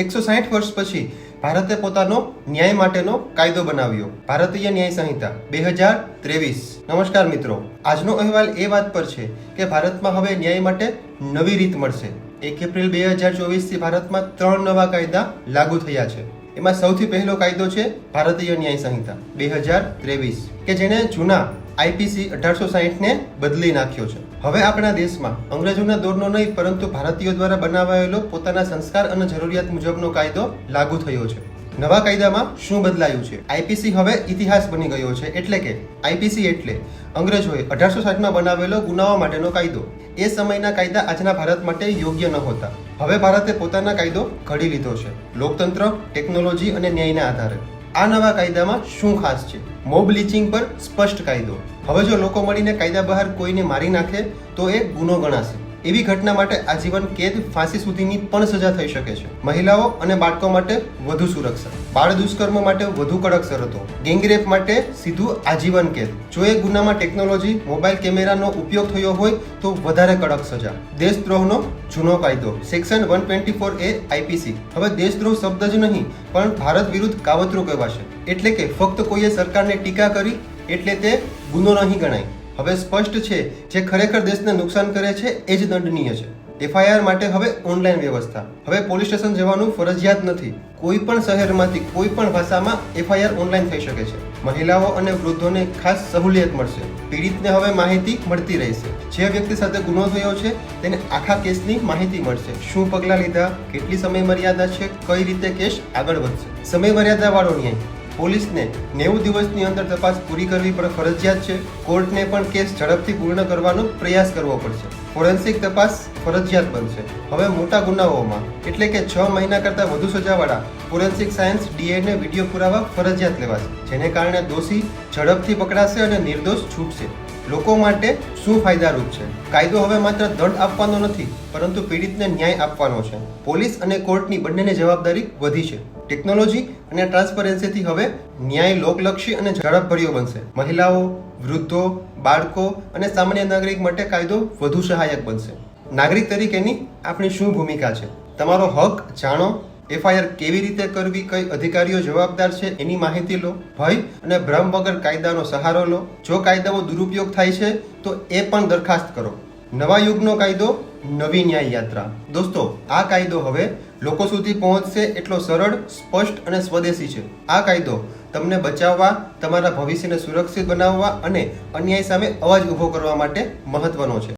એકસો સાઠ વર્ષ પછી ભારતે પોતાનો ન્યાય માટેનો કાયદો બનાવ્યો. ભારતીય ન્યાય સંહિતા બે હજાર ત્રેવીસ. નમસ્કાર મિત્રો, આજનો અહેવાલ એ વાત પર છે કે ભારતમાં હવે ન્યાય માટે નવી રીત મળશે. એક એપ્રિલ બે હજાર ચોવીસથી ભારતમાં ત્રણ નવા કાયદા લાગુ થયા છે. એમાં સૌથી પહેલો કાયદો છે ભારતીય ન્યાય સંહિતા, બે હજાર ત્રેવીસ, કે જેણે જૂના આઈપીસી અઢારસો સાહીઠને બદલી નાખ્યો છે. હવે આપણા દેશમાં અંગ્રેજોના દોરનો નહીં, પરંતુ ભારતીયો દ્વારા બનાવાયેલો પોતાના સંસ્કાર અને જરૂરિયાત મુજબનો કાયદો લાગુ થયો છે. નવા કાયદામાં શું બદલાયું છે? આઈપીસી હવે ઇતિહાસ બની ગયો છે એટલે કે આઈપીસી એટલે અંગ્રેજોએ અઢારસો સાઠમાં બનાવેલો ગુનાઓ માટેનો કાયદો. એ સમયના કાયદા આજના ભારત માટે યોગ્ય ન હોતા. હવે ભારતે પોતાના કાયદો ઘડી લીધો છે. લોકતંત્ર, ટેકનોલોજી અને ન્યાયના આધારે. આ નવા કાયદામાં શું ખાસ છે? મોબ લિચિંગ પર સ્પષ્ટ કાયદો. હવે જો લોકો મળીને કાયદા બહાર કોઈને મારી નાખે, તો એ ગુનો ગણાશે. એવી ઘટના માટે આજીવન કેદ ફાંસી સુધીની પણ સજા થઈ શકે છે. મહિલાઓ અને બાળકો માટે વધુ સુરક્ષા. બાળ દુષ્કર્મ માટે વધુ કડક શરતો. ગેંગરેપ માટે સીધું આજીવન કેદ. જો એ ગુનામાં ટેકનોલોજી, મોબાઈલ કેમેરાનો ઉપયોગ થયો હોય, તો વધારે કડક સજા. દેશદ્રોહનો જૂનો કાયદો. Section one twenty four A IPC હવે દેશદ્રોહ શબ્દ જ નહીં, પણ ભારત વિરુદ્ધ કાવતરું કહેવાશે. એટલે કે ફક્ત કોઈએ સરકારને ટીકા કરી, એટલે તે ગુનો નહીં ગણાય. હવે સ્પષ્ટ છે, જે ખરેખર દેશને નુકસાન કરે છે, એ જ દંડનીય છે. એફઆઈઆર માટે હવે ઓનલાઈન વ્યવસ્થા. હવે પોલીસ સ્ટેશન જવાનું ફરજિયાત નથી. કોઈ પણ શહેરમાંથી કોઈ પણ ભાષામાં એફઆઈઆર ઓનલાઈન થઈ શકે છે. મહિલાઓ અને વૃદ્ધોને ખાસ સહુલિયત મળશે. પીડિતને હવે માહિતી મળતી રહેશે. જે વ્યક્તિ સાથે ગુનો થયો છે, તેને આખા કેસની માહિતી મળશે. શું પગલાં લીધા, કેટલી સમય મર્યાદા છે, કઈ રીતે કેસ આગળ વધશે. સમય મર્યાદાવાળો ન્યાય. પોલીસને નેવું દિવસની અંદર તપાસ પૂરી કરવી પણ ફરજિયાત છે. કોર્ટને પણ કેસ ઝડપથી પૂર્ણ કરવાનો પ્રયાસ કરવો પડશે. ફોરેન્સિક તપાસ ફરજિયાત બનશે. હવે મોટા ગુનાઓમાં, એટલે કે છ મહિના કરતાં વધુ સજાવાળા ફોરેન્સિક સાયન્સ ડીએનએ વીડિયો પુરાવા ફરજિયાત લેવાશે, જેને કારણે દોષી ઝડપથી પકડાશે અને નિર્દોષ છૂટશે. લોકો માટે શું ફાયદારૂપ છે? કાયદો હવે માત્ર દંડ આપવાનો નથી, પરંતુ પીડિતને ન્યાય આપવાનો છે. પોલીસ અને કોર્ટની બંનેની જવાબદારી વધી છે. ટેકનોલોજી અને ટ્રાન્સપરન્સીથી હવે ન્યાય લોકલક્ષી અને ઝડપભર્યો બનશે. મહિલાઓ, વૃદ્ધો, બાળકો અને સામાન્ય નાગરિક માટે કાયદો વધુ સહાયક બનશે. નાગરિક તરીકેની આપણી શું ભૂમિકા છે? તમારો હક જાણો. એફઆઈઆર કેવી રીતે કરવી, કઈ અધિકારીઓ જવાબદાર છે એની માહિતી લો. ભય અને ભ્રમ વગર કાયદાનો સહારો લો. જો કાયદાનો દુરુપયોગ થાય છે, તો એ પણ દરખાસ્ત કરો. નવા યુગનો કાયદો નવી ન્યાય યાત્રા. દોસ્તો, આ કાયદો હવે લોકો સુધી પહોંચશે એટલો સરળ, સ્પષ્ટ અને સ્વદેશી છે. આ કાયદો તમને બચાવવા, તમારા ભવિષ્યને સુરક્ષિત બનાવવા અને અન્યાય સામે અવાજ ઊભો કરવા માટે મહત્વનો છે.